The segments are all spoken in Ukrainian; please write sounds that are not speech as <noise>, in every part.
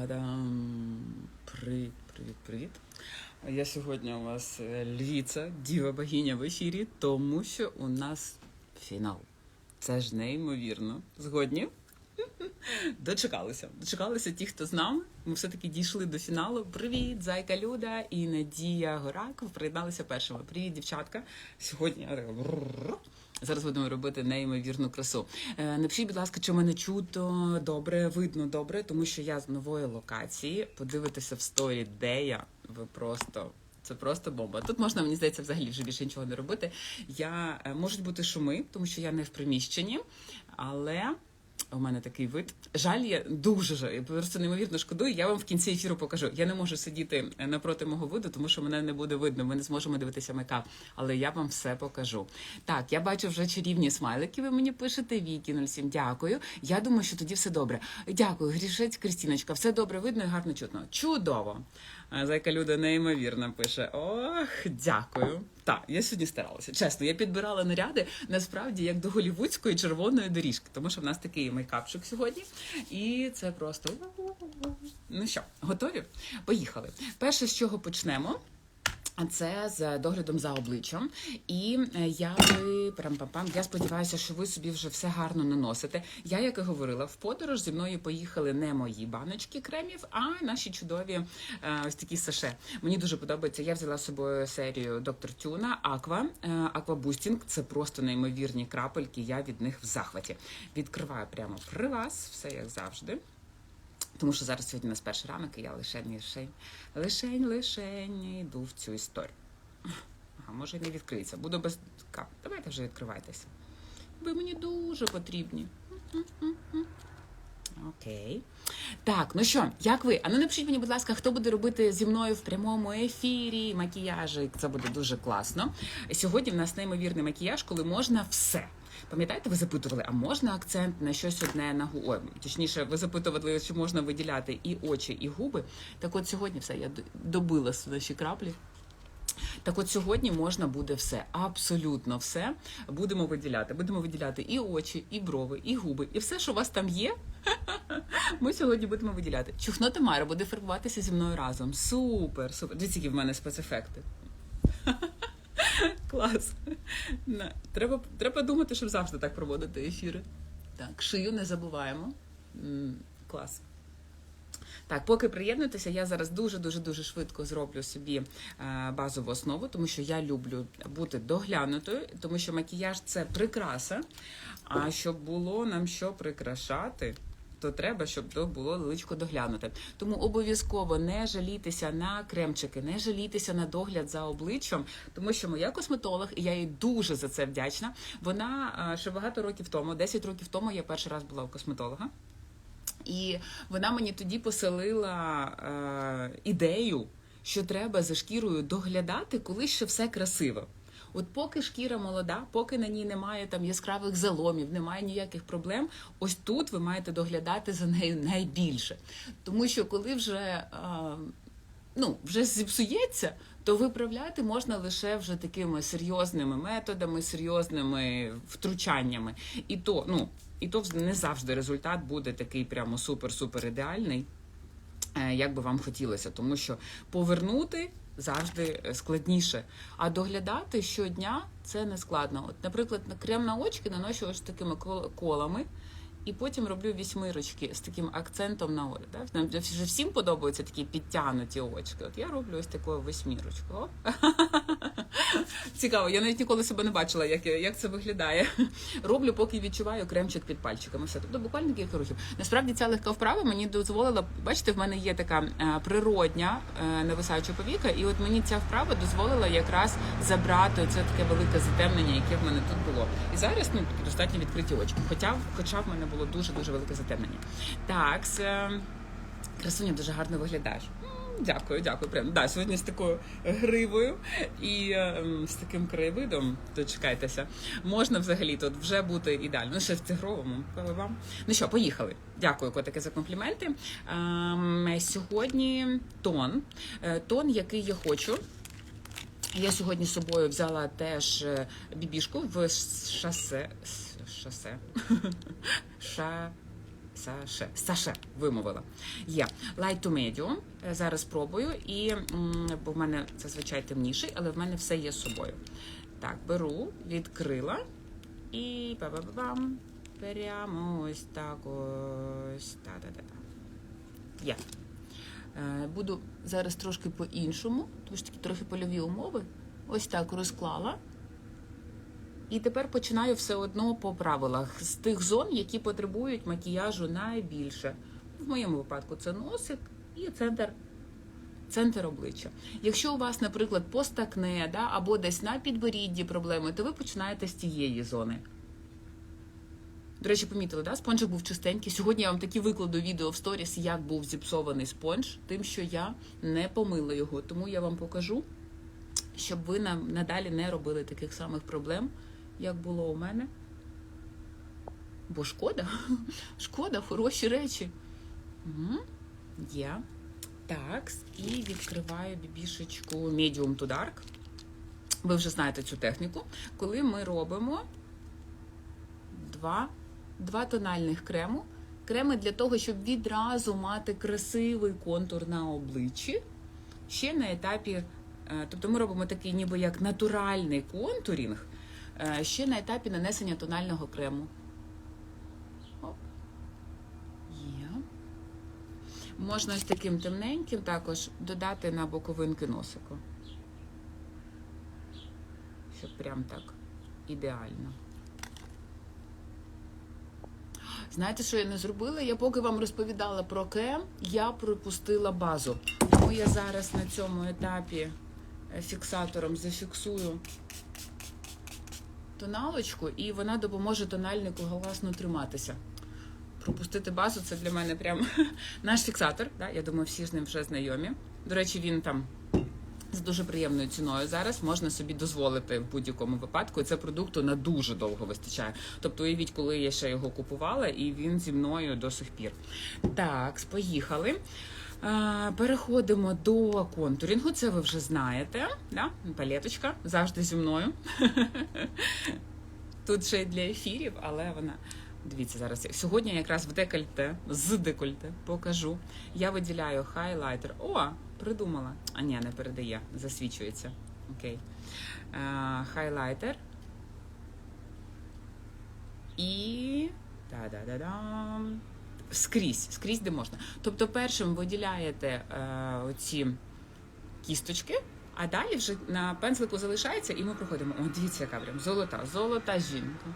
Та-дам! Привіт, привіт, привіт. Я сьогодні у вас е, львіця, діва богиня в ефірі, тому що у нас фінал. Це ж неймовірно. Згодні? <laughs> Дочекалися. Дочекалися ті, хто з нами. Ми все-таки дійшли до фіналу. Привіт, Зайка Люда і Надія Горак. Приєдналися першими. Привіт, дівчатка. Сьогодні я така брррр. Зараз будемо робити неймовірну красу. Е, Напишіть, будь ласка, чи мене чуто добре, видно добре, тому що я з нової локації. Подивитися в сторі, де я. Ви просто. Це просто бомба. Тут можна, мені здається, взагалі вже більше нічого не робити. Я е, можуть бути шуми, тому що я не в приміщенні, але у мене такий вид. Жаль, я дуже жаль, я просто неймовірно шкодую. Я вам в кінці ефіру покажу. Я не можу сидіти е, напроти мого виду, тому що мене не буде видно. Ми не зможемо дивитися мейкап, але я вам все покажу. Так, я бачу вже чарівні смайлики. Ви мені пишете Вікі 07. Дякую. Я думаю, що тоді все добре. Дякую, Грішець Крістіночка. Все добре видно і гарно чутно. Чудово. Зайка Люда неймовірно пише: Ох, дякую. Так, я сьогодні старалася. Чесно, я підбирала наряди насправді як до голівудської червоної доріжки, тому що в нас такий мейкапчик сьогодні. І це просто. Ну що, готові? Поїхали. Перше, з чого почнемо. Це з доглядом за обличчям. І е, я би прам-пам-пам, я сподіваюся, що ви собі вже все гарно наносите. Я, як і говорила, в подорож зі мною поїхали не мої баночки кремів, а наші чудові е, ось такі саше. Мені дуже подобається. Я взяла з собою серію доктор Тюна Аква Аква Бустінг. Це просто неймовірні крапельки. Я від них в захваті. Відкриваю прямо при вас, все як завжди. Тому що зараз сьогодні у нас перший ранок, і я лишень, лишень, лишень, лишень йду в цю історію. А може і не відкриється. Буду без кап. Давайте вже відкривайтеся. Ви мені дуже потрібні. Окей. Так, ну що, як ви? А ну напишіть мені, будь ласка, хто буде робити зі мною в прямому ефірі макіяжик. Це буде дуже класно. Сьогодні в нас неймовірний макіяж, коли можна все. Пам'ятаєте, ви запитували, а можна акцент на щось одне на гу... Ой, точніше, ви запитували, чи можна виділяти і очі, і губи. Так от сьогодні все, я добила наші краплі. Так от сьогодні можна буде все, абсолютно все будемо виділяти. Будемо виділяти і очі, і брови, і губи, і все, що у вас там є. <laughs> Ми сьогодні будемо виділяти. Чухно Тамара буде фарбуватися зі мною разом. Супер, супер. Дивіться, які в мене спецефекти. <laughs> <laughs> Клас. Треба треба думати, щоб завжди так проводити ефіри. Так, шию не забуваємо. Клас. Так, поки приєднуєтеся, я зараз дуже-дуже дуже швидко зроблю собі базову основу, тому що я люблю бути доглянутою, тому що макіяж це прикраса. А щоб було нам що прикрашати то треба, щоб то було личко доглянуте. Тому обов'язково не жалітися на кремчики, не жалітися на догляд за обличчям, тому що моя косметолог, і я їй дуже за це вдячна. Вона ще багато років тому, 10 років тому, я перший раз була у косметолога. І вона мені тоді поселила е, ідею, що треба за шкірою доглядати, коли ще все красиво. От поки шкіра молода, поки на ній немає там яскравих заломів, немає ніяких проблем. Ось тут ви маєте доглядати за нею найбільше. Тому що коли вже ну, вже зіпсується, то виправляти можна лише вже такими серйозними методами, серйозними втручаннями. І то, ну, і то не завжди результат буде такий прямо супер-супер ідеальний. Е, як би вам хотілося, тому що повернути завжди е, складніше. А доглядати щодня це не складно. От, наприклад, на крем на очки наношу ось такими колами. І потім роблю вісьмирочки з таким акцентом на очі. Да? Вже всім подобаються такі підтягнуті очки. От я роблю ось таку восьмірочку. <laughs> <laughs> Цікаво, я навіть ніколи себе не бачила, як як це виглядає. Роблю, поки відчуваю кремчик під пальчиками. Все тобто буквально кілька рухів. Насправді ця легка вправа мені дозволила. Бачите, в мене є така е, природня е, нависаюча повіка, і от мені ця вправа дозволила якраз забрати це таке велике затемнення, яке в мене тут було. І зараз ну достатньо відкриті очі. Хоча, хоча в мене було дуже дуже велике затемнення. Так, красуня дуже гарно виглядаєш. Дякую, дякую. Прям да, сьогодні з такою гривою і е, з таким краєвидом. Дочекайтеся, можна взагалі тут вже бути ідеально. Ну, ще в тигровому, вам. Ну що, поїхали. Дякую, котики, за компліменти. Е, сьогодні тон. Е, тон, який я хочу. Я сьогодні з собою взяла теж е, бібішку в шасе. Шасе. <laughs> Ша. Саше, Саше вимовила. Є light to medium. Е, Зараз спробую, і бо в мене зазвичай темніший, але в мене все є з собою. Так, беру, відкрила і ба-ба-ба-бам. Прямо ось так ось. Та-та-та-та. Є. Е, Буду зараз трошки по-іншому, тому що такі трохи польові умови. Ось так розклала. І тепер починаю все одно по правилах з тих зон, які потребують макіяжу найбільше. В моєму випадку це носик і центр, центр обличчя. Якщо у вас, наприклад, постакне да, або десь на підборідді проблеми, то ви починаєте з тієї зони. До речі, помітили, да? спонжик був чистенький. Сьогодні я вам таки викладу відео в сторіс, як був зіпсований спонж, тим, що я не помила його. Тому я вам покажу, щоб ви нам надалі не робили таких самих проблем, як було у мене. Бо шкода, <laughs> шкода, хороші речі. Угу. Є. Так, і відкриваю бібішечку Medium to Dark. Ви вже знаєте цю техніку, коли ми робимо два, два тональних крему. Креми для того, щоб відразу мати красивий контур на обличчі. Ще на етапі, е, тобто ми робимо такий ніби як натуральний контурінг, ще на етапі нанесення тонального крему. Оп. Є. Можна ось таким темненьким також додати на боковинки носика. Щоб прям так ідеально. Знаєте, що я не зробила? Я поки вам розповідала про крем, я пропустила базу. Тому я зараз на цьому етапі е, фіксатором зафіксую тоналочку, і вона допоможе тональнику галасно триматися. Пропустити базу це для мене прям <laughs> наш фіксатор. Да? Я думаю, всі з ним вже знайомі. До речі, він там з дуже приємною ціною зараз можна собі дозволити в будь-якому випадку. І це продукту на дуже довго вистачає. Тобто, уявіть, коли я ще його купувала, і він зі мною до сих пір. Так, поїхали. Переходимо до контурінгу. Це ви вже знаєте. Да? Палеточка завжди зі мною. <laughs> Тут ще й для ефірів, але вона. Дивіться зараз. Сьогодні я якраз в декольте, з декольте покажу. Я виділяю хайлайтер. О, придумала. А ні, не передає, засвічується. Окей. Хайлайтер. І. Та-да-да-дам. Скрізь, скрізь де можна. Тобто, першим виділяєте е, оці кісточки, а далі вже на пензлику залишається, і ми проходимо. О, дивіться, яка прям золота, золота жінка.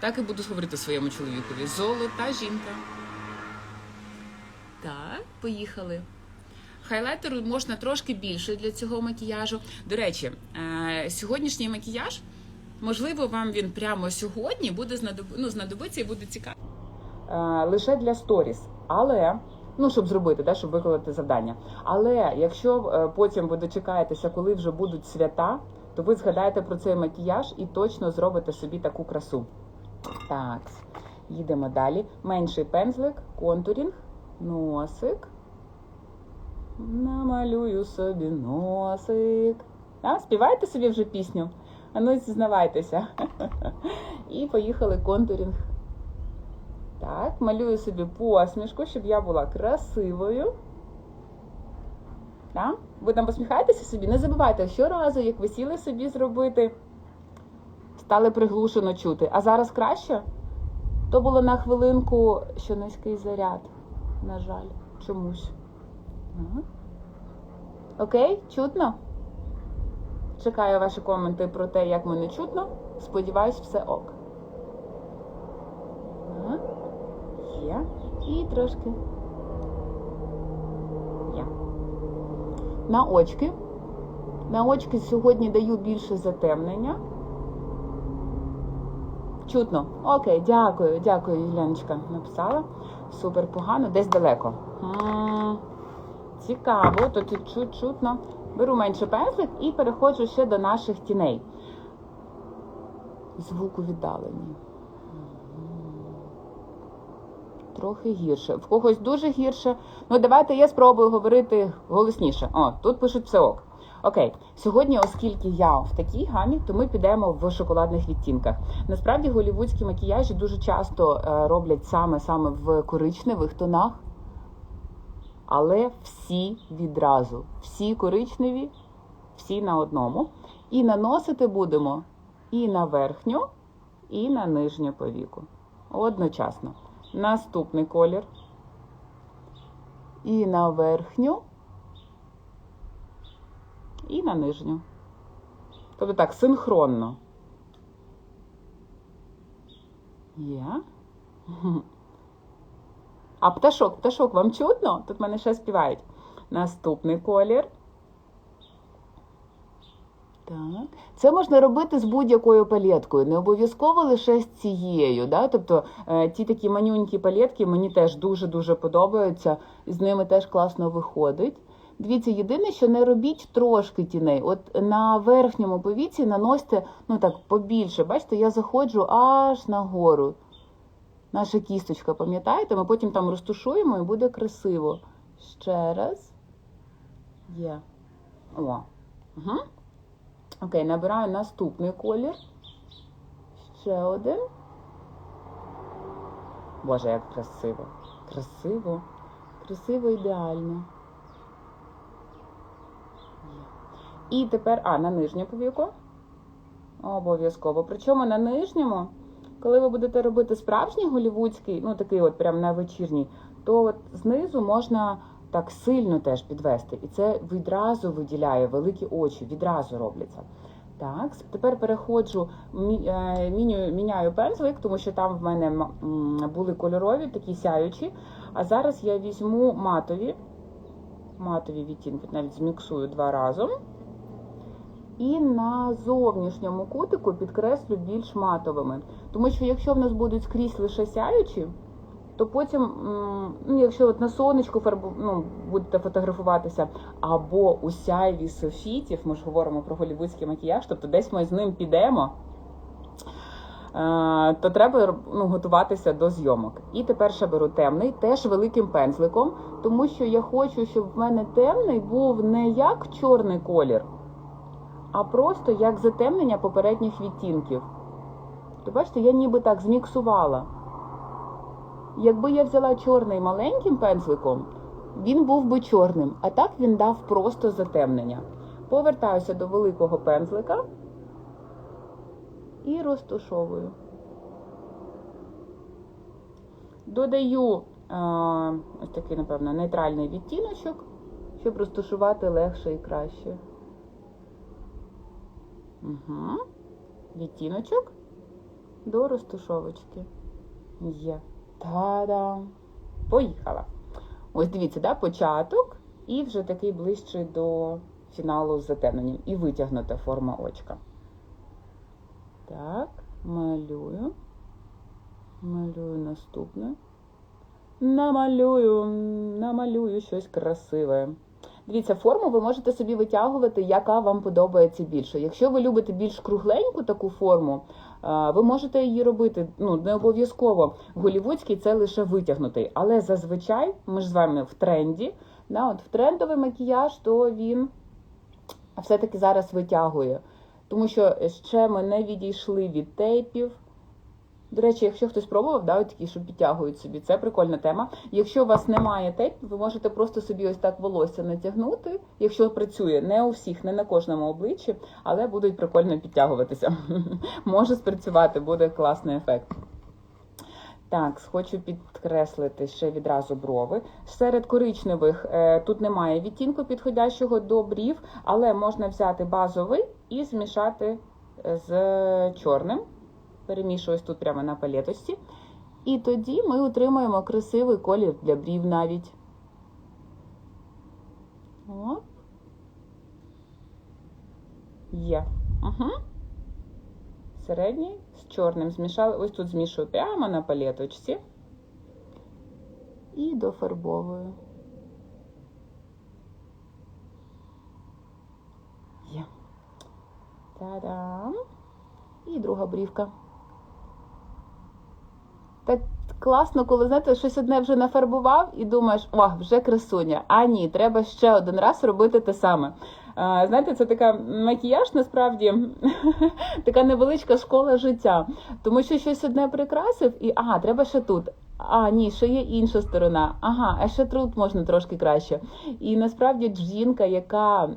Так і буду говорити своєму чоловікові. Золота жінка. Так, поїхали. Хайлайтеру можна трошки більше для цього макіяжу. До речі, е, сьогоднішній макіяж, можливо, вам він прямо сьогодні буде знадоб... ну, знадобиться і буде цікавий. Е, лише для сторіс. Але, ну, щоб зробити, да, щоб виконати завдання. Але якщо е, потім ви дочекаєтеся, коли вже будуть свята, то ви згадаєте про цей макіяж і точно зробите собі таку красу. Так, їдемо далі. Менший пензлик, контурінг, носик. Намалюю собі носик. А, співайте собі вже пісню. А ну зізнавайтеся. <laughs> І поїхали контурінг. Так, малюю собі посмішку, щоб я була красивою. Так? Ви там посміхаєтеся собі? Не забувайте, щоразу, як ви сіли собі зробити, стали приглушено чути. А зараз краще? То було на хвилинку, що низький заряд. На жаль, чомусь. Окей, чутно? Чекаю ваші коменти про те, як мене чутно. Сподіваюсь, все ок. Ага. Є. І трошки. Є. На очки. На очки сьогодні даю більше затемнення. Чутно. Окей, дякую, дякую, Юляночка написала. Супер погано, десь далеко. Цікаво, то тут чуть чутно. Беру менше пензлик і переходжу ще до наших тіней. Звуку віддалені. Трохи гірше. В когось дуже гірше. Ну, давайте я спробую говорити голосніше. О, тут пишуть все ок. Окей, сьогодні, оскільки я в такій гамі, то ми підемо в шоколадних відтінках. Насправді голівудські макіяжі дуже часто е, роблять саме саме в коричневих тонах, але всі відразу. Всі коричневі, всі на одному. І наносити будемо і на верхню, і на нижню повіку. Одночасно. Наступний колір. І на верхню, і на нижню. Тобто так, синхронно. Є. А пташок, пташок, вам чутно? Тут мене ще співають. Наступний колір. Так. Це можна робити з будь-якою палеткою, не обов'язково лише з цією. Да? Тобто е, ті такі манюнькі палетки мені теж дуже-дуже подобаються, і з ними теж класно виходить. Дивіться, єдине, що не робіть трошки тіней. От на верхньому повіці наносьте ну так, побільше. Бачите, я заходжу аж нагору. Наша кісточка, пам'ятаєте? Ми потім там розтушуємо і буде красиво. Ще раз. Є. О. Угу. Окей, набираю наступний колір. Ще один. Боже, як красиво. Красиво. Красиво ідеально. І тепер, а, на нижню повіку. Обов'язково. Причому на нижньому, коли ви будете робити справжній голівудський, ну такий от прям на вечірній, то от знизу можна так сильно теж підвести. І це відразу виділяє великі очі, відразу робляться. Так, тепер переходжу, е, міню- міняю пензлик, тому що там в мене були кольорові, такі сяючі. А зараз я візьму матові, матові відтінки, навіть зміксую два разом. І на зовнішньому кутику підкреслю більш матовими. Тому що якщо в нас будуть скрізь лише сяючі, то потім, ну, якщо от на сонечку фарбу, ну, будете фотографуватися, або у сяйві софітів, ми ж говоримо про голівудський макіяж, тобто десь ми з ним підемо, е, то треба ну, готуватися до зйомок. І тепер ще беру темний, теж великим пензликом, тому що я хочу, щоб в мене темний був не як чорний колір, а просто як затемнення попередніх відтінків. То бачите, я ніби так зміксувала. Якби я взяла чорний маленьким пензликом, він був би чорним, а так він дав просто затемнення. Повертаюся до великого пензлика і розтушовую. Додаю е, ось такий, напевно, нейтральний відтіночок, щоб розташувати легше і краще. Угу. Відтіночок до розтушовочки. Є. Та-дам! Поїхала. Ось дивіться, да, початок і вже такий ближчий до фіналу з затемненням. І витягнута форма очка. Так, малюю. Малюю наступне. Намалюю, намалюю щось красиве. Дивіться, форму ви можете собі витягувати, яка вам подобається більше. Якщо ви любите більш кругленьку таку форму, ви можете її робити. Ну, не обов'язково. Голівудський це лише витягнутий. Але зазвичай ми ж з вами в тренді. Да, от в трендовий макіяж, то він все-таки зараз витягує. Тому що ще ми не відійшли від тейпів. До речі, якщо хтось пробував, да, такі, що підтягують собі, це прикольна тема. Якщо у вас немає тейпів, ви можете просто собі ось так волосся натягнути, якщо працює не у всіх, не на кожному обличчі, але будуть прикольно підтягуватися. <laughs> Може спрацювати, буде класний ефект. Так, хочу підкреслити ще відразу брови. Серед коричневих е, тут немає відтінку підходящого до брів, але можна взяти базовий і змішати з чорним. Перемішую ось тут прямо на палеточці. І тоді ми отримаємо красивий колір для брів навіть. Оп. Є. Угу. Середній з чорним змішали. Ось тут змішую прямо на палеточці. І дофарбовую. Є. Та-дам! І друга брівка. Так класно, коли знаєте, щось одне вже нафарбував і думаєш, о, вже красуня. А ні, треба ще один раз робити те саме. Знаєте, це така макіяж, насправді <laughs> така невеличка школа життя. Тому що щось одне прикрасив, і ага, треба ще тут. А, ні, ще є інша сторона. Ага, а ще тут можна трошки краще. І насправді жінка, яка е,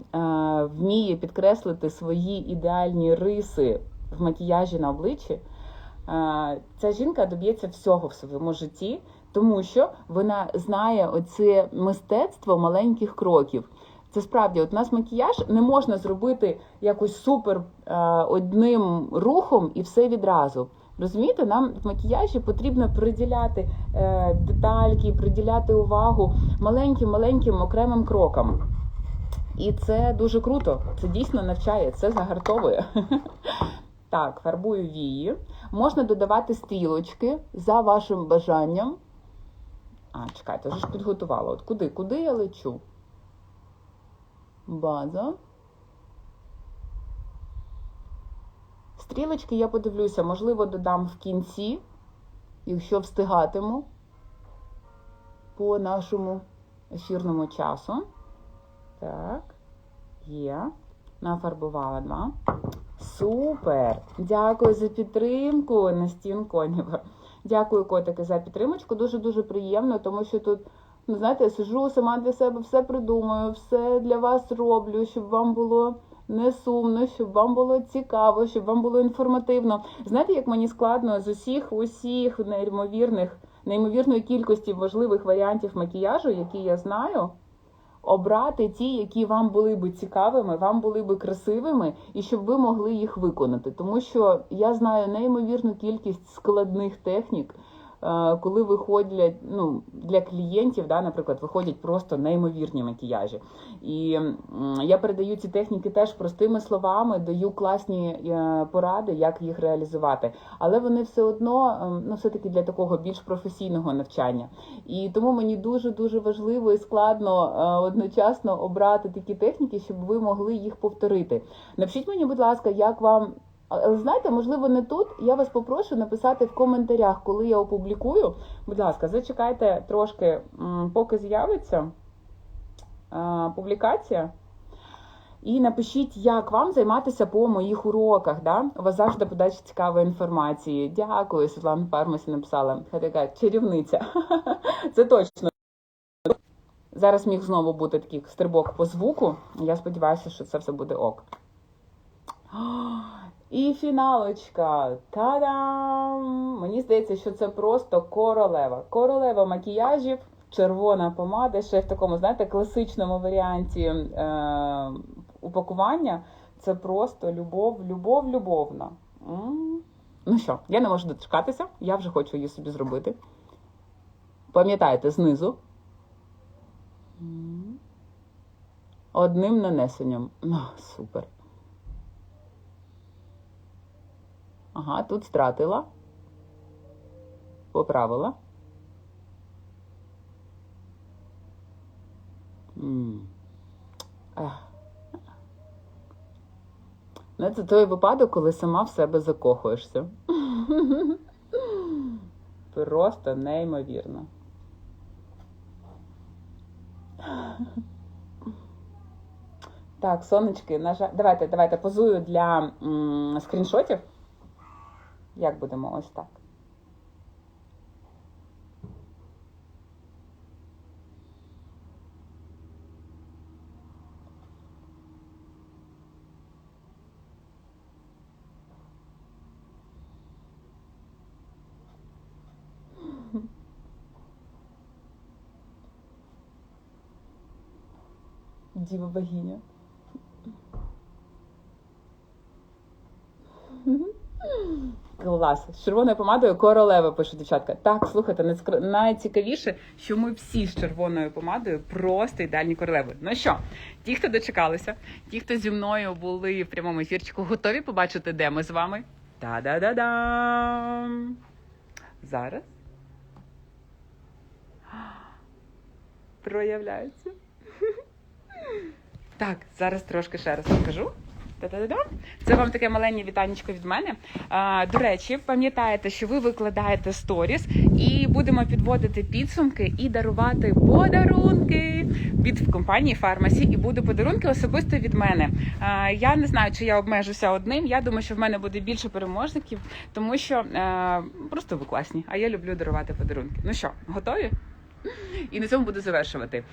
вміє підкреслити свої ідеальні риси в макіяжі на обличчі, ця жінка доб'ється всього в своєму житті, тому що вона знає оце мистецтво маленьких кроків. Це справді, от у нас макіяж не можна зробити якось супер е, одним рухом і все відразу. Розумієте, нам в макіяжі потрібно приділяти е, детальки, приділяти увагу маленьким-маленьким окремим крокам. І це дуже круто. Це дійсно навчає, це загартовує. <laughs> Так, фарбую вії. Можна додавати стрілочки за вашим бажанням. А, чекайте, вже ж підготувала. От куди? Куди я лечу? База. Стрілочки я подивлюся, можливо, додам в кінці, якщо встигатиму по нашому ефірному часу. Так, є. Нафарбувала два. Супер! Дякую за підтримку, Настін Конєва. Дякую, котики, за підтримочку. Дуже-дуже приємно, тому що тут, ну знаєте, сижу сама для себе, все придумую, все для вас роблю, щоб вам було не сумно, щоб вам було цікаво, щоб вам було інформативно. Знаєте, як мені складно з усіх, усіх неймовірних, неймовірної кількості можливих варіантів макіяжу, які я знаю, обрати ті, які вам були би цікавими, вам були би красивими, і щоб ви могли їх виконати. Тому що я знаю неймовірну кількість складних технік. Е, Коли виходять ну, для клієнтів, да, наприклад, виходять просто неймовірні макіяжі. І я передаю ці техніки теж простими словами, даю класні е, поради, як їх реалізувати. Але вони все одно ем, ну, все-таки для такого більш професійного навчання. І тому мені дуже дуже важливо і складно е, одночасно обрати такі техніки, щоб ви могли їх повторити. Напишіть мені, будь ласка, як вам. Але знаєте, можливо, не тут. Я вас попрошу написати в коментарях, коли я опублікую. Будь ласка, зачекайте трошки, поки з'явиться публікація. І напишіть, як вам займатися по моїх уроках. Да? У вас завжди подача цікавої інформації. Дякую, Світлана Фармасі написала. Така чарівниця. <laughs> Це точно. Зараз міг знову бути такий стрибок по звуку. Я сподіваюся, що це все буде ок. <gasps> І фіналочка. Та-дам! Мені здається, що це просто королева. Королева макіяжів, червона помада, ще в такому, знаєте, класичному варіанті е- упакування. Це просто любов, любов, любовна. Ну що, я не можу дочекатися, я вже хочу її собі зробити. Пам'ятаєте, знизу. Одним нанесенням. Ну, супер. Ага, тут стратила. Поправила. Ну, це той випадок, коли сама в себе закохуєшся. <laughs> Просто неймовірно. Так, сонечки, на жаль. Давайте, давайте позую для м, скріншотів. Як будемо ось так? Діва богиня. Клас. З червоною помадою королева пише дівчатка. Так, слухайте, найцікавіше, що ми всі з червоною помадою просто ідеальні королеви. Ну що, ті, хто дочекалися, ті, хто зі мною були в прямому ефірчику, готові побачити, де ми з вами? Та-да-да-дам! Зараз. Проявляються. <laughs> Так, зараз трошки ще раз покажу. Та-та-та-да. Це вам таке маленьке вітанечко від мене. До речі, пам'ятаєте, що ви викладаєте сторіс і будемо підводити підсумки і дарувати подарунки від компанії Фармасі. І будуть подарунки особисто від мене. Я не знаю, чи я обмежуся одним. Я думаю, що в мене буде більше переможників, тому що е, просто ви класні. А я люблю дарувати подарунки. Ну що, готові? І на цьому буду завершувати.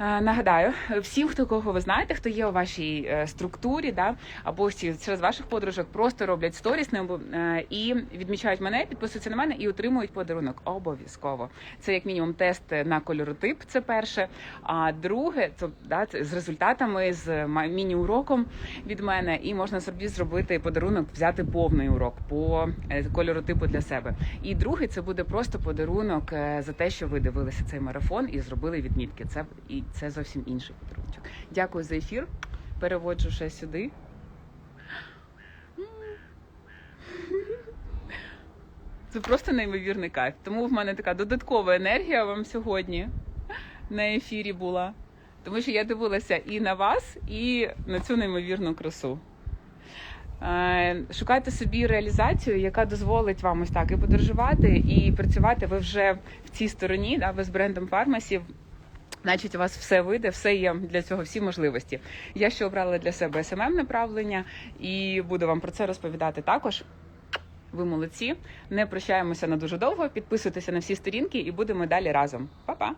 Е, Нагадаю, всім, хто кого ви знаєте, хто є у вашій е, структурі, да, або всі через ваших подружок просто роблять сторіс е, і відмічають мене, підписуються на мене і отримують подарунок. Обов'язково. Це як мінімум тест на кольоротип. Це перше. А друге, це, да, з результатами з міні-уроком від мене, і можна собі зробити подарунок, взяти повний урок по кольоротипу для себе. І другий це буде просто подарунок за те, що ви дивилися цей марафон і зробили відмітки. Це і це зовсім інший подарунок. Дякую за ефір. Переводжу ще сюди. Це просто неймовірний кайф. Тому в мене така додаткова енергія вам сьогодні на ефірі була. Тому що я дивилася і на вас, і на цю неймовірну красу. Е, Шукайте собі реалізацію, яка дозволить вам ось так і подорожувати, і працювати. Ви вже в цій стороні, да, ви з брендом фармасів. Значить, у вас все вийде, все є для цього, всі можливості. Я ще обрала для себе СММ направлення і буду вам про це розповідати також. Ви молодці. Не прощаємося на дуже довго. Підписуйтеся на всі сторінки і будемо далі разом. Па-па!